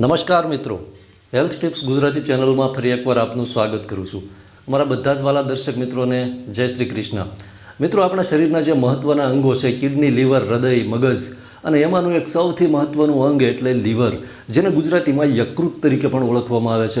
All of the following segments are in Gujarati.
નમસ્કાર મિત્રો. હેલ્થ ટિપ્સ ગુજરાતી ચેનલમાં ફરી એકવાર આપનું સ્વાગત કરું છું. અમારા બધા જ વાલા દર્શક મિત્રોને જય શ્રી કૃષ્ણ. મિત્રો, આપણા શરીરના જે મહત્ત્વના અંગો છે, કિડની, લીવર, હૃદય, મગજ અને એમાંનું એક સૌથી મહત્ત્વનું અંગ એટલે લીવર, જેને ગુજરાતીમાં યકૃત તરીકે પણ ઓળખવામાં આવે છે.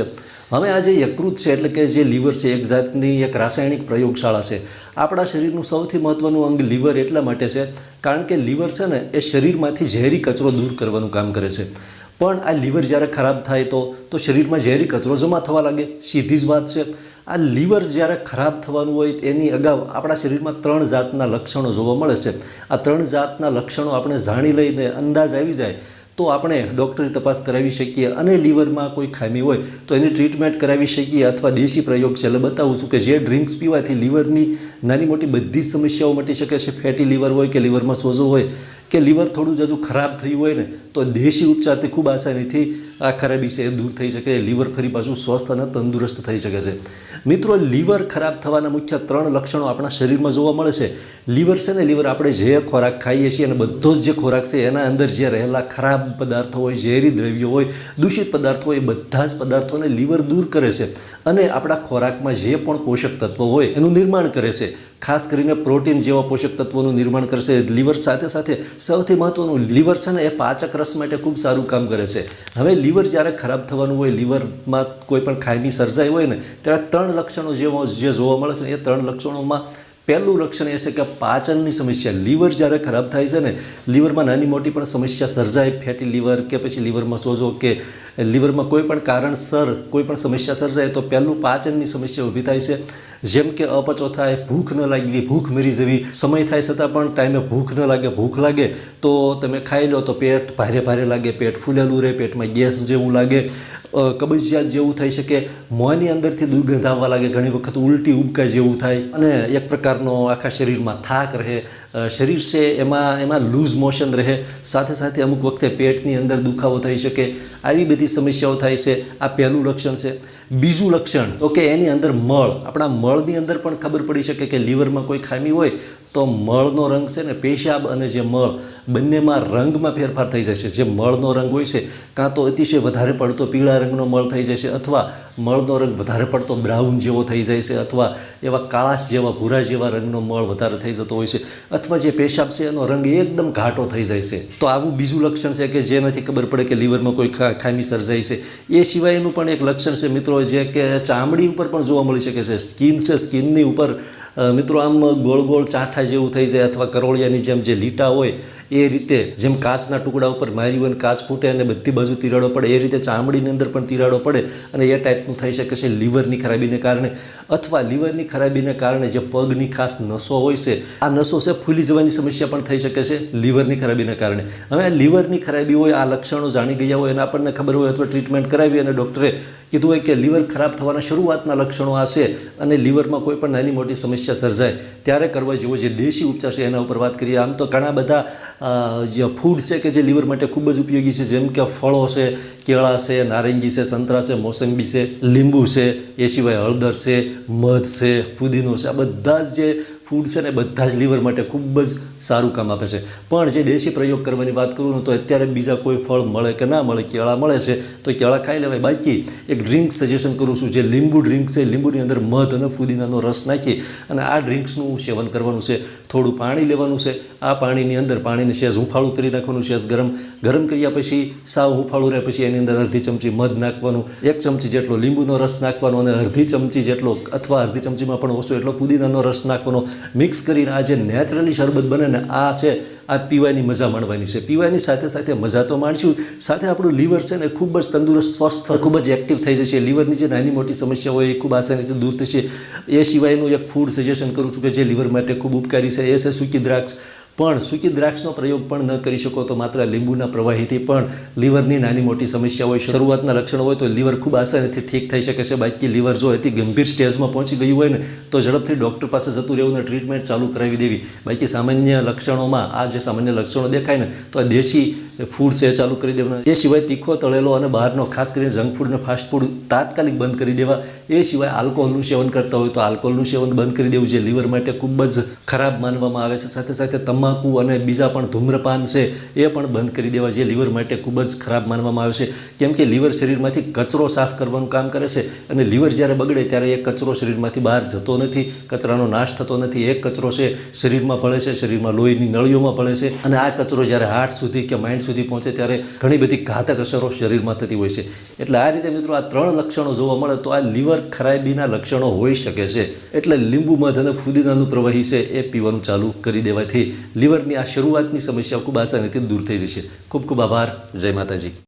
હવે આ જે યકૃત છે, એટલે કે જે લીવર છે, એક જાતની એક રાસાયણિક પ્રયોગશાળા છે. આપણા શરીરનું સૌથી મહત્ત્વનું અંગ લીવર એટલા માટે છે, કારણ કે લીવર છે ને, એ શરીરમાંથી ઝેરી કચરો દૂર કરવાનું કામ કરે છે. પણ આ લીવર જ્યારે ખરાબ થાય તો તો શરીરમાં ઝેરી કચરો જમા થવા લાગે. સીધી જ વાત છે. આ લીવર જ્યારે ખરાબ થવાનું હોય, એની અગાઉ આપણા શરીરમાં ત્રણ જાતના લક્ષણો જોવા મળે છે. આ ત્રણ જાતના લક્ષણો આપણે જાણી લઈને અંદાજ આવી જાય, તો આપણે ડૉક્ટરની તપાસ કરાવી શકીએ. અને લીવરમાં કોઈ ખામી હોય, તો એની ટ્રીટમેન્ટ કરાવી શકીએ અથવા દેશી પ્રયોગ છે. એટલે બતાવું છું કે જે ડ્રિંક્સ પીવાથી લીવરની નાની મોટી બધી જ સમસ્યાઓ મટી શકે છે. ફેટી લીવર હોય કે લીવરમાં સોજો હોય કે લીવર થોડું જ હજુ ખરાબ થયું હોય ને, તો દેશી ઉપચારથી ખૂબ આસાનીથી આ ખરાબી છે એ દૂર થઈ શકે, લીવર ફરી પાછું સ્વસ્થ અને તંદુરસ્ત થઈ શકે છે. મિત્રો, લીવર ખરાબ થવાના મુખ્ય ત્રણ લક્ષણો આપણા શરીરમાં જોવા મળે છે. લીવર છે ને, લીવર આપણે જે ખોરાક ખાઈએ છીએ અને બધો જ જે ખોરાક છે, એના અંદર જે રહેલા ખરાબ પદાર્થો હોય, ઝેરી દ્રવ્યો હોય, દૂષિત પદાર્થો હોય, એ બધા જ પદાર્થોને લીવર દૂર કરે છે. અને આપણા ખોરાકમાં જે પણ પોષક તત્વો હોય, એનું નિર્માણ કરે છે. ખાસ કરીને પ્રોટીન જેવા પોષક તત્વોનું નિર્માણ કરશે. લીવર સાથે સાથે સૌથી મહત્ત્વનું લીવર છે ને, એ પાચક રસ માટે ખૂબ સારું કામ કરે છે. હવે લીવર જ્યારે ખરાબ થવાનું હોય, લીવરમાં કોઈ પણ ખામી સર્જાઈ હોય ને, ત્યારે ત્રણ લક્ષણો જે જે જોવા મળે છે એ ત્રણ લક્ષણોમાં પહેલું લક્ષણ એ છે કે પાચનની સમસ્યા, લીવર જ્યારે ખરાબ થાય છે ને, લીવરમાં નાની મોટી પણ સમસ્યા, સર્જાય ફેટી લીવર કે પછી લીવરમાં સોજો કે લીવરમાં કોઈ પણ કારણસર કોઈ પણ સમસ્યા સર્જાય, તો પહેલું પાચનની સમસ્યા ઊભી થાય છે. જેમ કે અપચો થાય, ભૂખ ન લાગવી, ભૂખ મરી જવી, સમય થાય છતાં પણ ટાઈમે ભૂખ ન લાગે, ભૂખ લાગે, તો તમે ખાઈ લો તો પેટ ભારે ભારે લાગે, પેટ ફૂલેલું રહે, પેટમાં ગેસ જેવું લાગે કબજિયાત જેવું થઈ શકે, મોંની અંદરથી દુર્ગંધ આવવા લાગે, ઘણી વખત ઉલટી ઉબકા જેવું થાય, અને એક પ્રકારનો આખા શરીરમાં થાક રહે શરીર છે એમાં એમાં લૂઝ મોશન રહે. સાથે સાથે અમુક વખતે પેટની અંદર દુખાવો થઈ શકે, આવી બધી સમસ્યાઓ થાય છે. આ પહેલું લક્ષણ છે. બીજું લક્ષણ, ઓકે, એની અંદર મળ. આપણા મળની અંદર પણ ખબર પડી શકે કે લીવરમાં કોઈ ખામી હોય તો મળનો રંગ છે ને પેશાબ અને જે મળ બંનેમાં રંગમાં ફેરફાર થઈ જશે જે મળનો રંગ હોય છે, કાં તો અતિશય વધારે પડતો પીળા રંગનો મળ થઈ જશે અથવા મળનો રંગ વધારે પડતો બ્રાઉન જેવો થઈ જાય છે અથવા એવા કાળાશ જેવા ભૂરા જેવા રંગનો મળ વધારે થઈ જતો હોય છે અથવા જે પેશાબ છે એનો રંગ એકદમ ઘાટો થઈ જાય છે. તો આવું બીજું લક્ષણ છે કે જે નથી ખબર પડે કે લીવરમાં કોઈ ખામી સર્જાઈ છે. એ સિવાયનું પણ એક લક્ષણ છે મિત્રો, જે કે ચામડી ઉપર પણ જોવા મળી શકે છે. સ્કિન છે, સ્કિનની ઉપર મિત્રો, આમ ગોળ ગોળ ચાંઠા જેવું થઈ જાય અથવા કરોળિયાની જેમ જે લીટા હોય, એ રીતે જેમ કાચના ટુકડા ઉપર મારી હોય કાચ ફૂટે અને બધી બાજુ તિરાડો પડે, એ રીતે ચામડીની અંદર પણ તિરાડો પડે અને એ ટાઈપનું થઈ શકે છે લીવરની ખરાબીને કારણે અથવા લીવરની ખરાબીને કારણે જે પગની ખાસ નસો હોય છે, આ નસો છે ફૂલી જવાની સમસ્યા પણ થઈ શકે છે લીવરની ખરાબીને કારણે. હવે આ લીવરની ખરાબી હોય, આ લક્ષણો જાણી ગયા હોય અને આપણને ખબર હોય અથવા ટ્રીટમેન્ટ કરાવી અને ડૉક્ટરે કીધું હોય કે લીવર ખરાબ થવાના શરૂઆતના લક્ષણો આ છે અને લીવરમાં કોઈ પણ નાની મોટી સમસ્યા સર્જાય ત્યારે કરવા જેવો જે દેશી ઉપચાર છે એના ઉપર વાત કરીએ, આમ તો ઘણા બધા જે ફૂડ છે કે જે લીવર માટે ખૂબ જ ઉપયોગી છે, જેમ કે ફળો છે, કેળા છે, નારંગી છે, સંતરા છે, મોસંબી છે, લીંબુ છે, એ સિવાય હળદર છે, મધ છે, પુદીનો છે, આ બધા જ જે ફૂડ છે ને બધા જ લીવર માટે ખૂબ જ સારું કામ આપે છે. પણ જે દેશી પ્રયોગ કરવાની વાત કરું તો અત્યારે બીજા કોઈ ફળ મળે કે ના મળે, કેળા મળે છે, તો કેળા ખાઈ લેવાય. બાકી એક ડ્રિંક સજેશન કરું છું, જે લીંબુ ડ્રિંક છે, લીંબુની અંદર મધ અને ફુદીનાનો રસ નાખી અને આ ડ્રિંક્સનું સેવન કરવાનું છે. થોડું પાણી લેવાનું છે. આ પાણીની અંદર પાણીને સહેજ હુંફાળું કરી નાખવાનું સહેજ ગરમ ગરમ કર્યા પછી સાવ હુંફાળું રહે પછી એની અંદર અડધી ચમચી મધ નાખવાનું, એક ચમચી જેટલો લીંબુનો રસ નાખવાનો અને અડધી ચમચી જેટલો અથવા અડધી ચમચીમાં પણ ઓછો એટલો પુદીનાનો રસ નાખવાનો. મિક્સ કરીને આ જે નેચરલી શરબત બને ને આ છે, આ પીવાની મજા માણવાની છે. પીવાની સાથે સાથે મજા તો માણશું, સાથે આપણું લીવર છે ને ખૂબ જ તંદુરસ્ત, સ્વસ્થ, ખૂબ જ એક્ટિવ થઈ જશે. લીવરની જે નાની મોટી સમસ્યા હોય એ ખૂબ આસાનીથી દૂર થશે. એ સિવાયનું એક ફૂડ સજેશન કરું છું કે જે લીવર માટે ખૂબ ઉપકારી છે. એ છે સૂકી દ્રાક્ષ. પણ સૂકી દ્રાક્ષનો પ્રયોગ પણ ન કરી શકો તો માત્ર લીંબુના પ્રવાહીથી પણ લીવરની નાની મોટી સમસ્યા હોય. શરૂઆતના લક્ષણો હોય તો લીવર ખૂબ આસાનીથી ઠીક થઈ શકે છે. બાકી લીવર જો અતિ ગંભીર સ્ટેજમાં પહોંચી ગયું હોય ને, તો ઝડપથી ડૉક્ટર પાસે જતું રહેવું ને ટ્રીટમેન્ટ ચાલુ કરાવી દેવી. બાકી સામાન્ય લક્ષણોમાં, આ જે સામાન્ય લક્ષણો દેખાય ને, તો આ દેશી ફૂડ છે ચાલુ કરી દેવાના. એ સિવાય તીખો, તળેલો અને બહારનો ખાસ કરીને જંક ફૂડ અને ફાસ્ટ ફૂડ તાત્કાલિક બંધ કરી દેવા. એ સિવાય આલ્કોહોલનું સેવન કરતા હોય તો આલ્કોહોલનું સેવન બંધ કરી દેવું, જે લીવર માટે ખૂબ જ ખરાબ માનવામાં આવે છે. સાથે સાથે તમામ તમાકુ અને બીજા પણ ધૂમ્રપાન છે, એ પણ બંધ કરી દેવા જે લીવર માટે ખૂબ જ ખરાબ માનવામાં આવે છે. કેમ કે લીવર શરીરમાંથી કચરો સાફ કરવાનું કામ કરે છે અને લીવર જ્યારે બગડે ત્યારે એ કચરો શરીરમાંથી બહાર જતો નથી, કચરાનો નાશ થતો નથી. એ કચરો છે, શરીરમાં ભળે છે, શરીરમાં લોહીની નળીઓમાં ભળે છે અને આ કચરો જ્યારે હાર્ટ સુધી કે માઇન્ડ સુધી પહોંચે ત્યારે ઘણી બધી ઘાતક અસરો શરીરમાં થતી હોય છે. એટલે આ રીતે મિત્રો આ ત્રણ લક્ષણો જોવા મળે તો આ લીવર ખરાબીના લક્ષણો હોઈ શકે છે. એટલે લીંબુ મધ અને ફુદીનાનું પ્રવાહી છે, એ પીવાનું ચાલુ કરી દેવાથી લીવરની આ શરૂઆતની સમસ્યા ખૂબ આસાનીથી દૂર થઈ જશે. ખૂબ ખૂબ આભાર. જય માતાજી.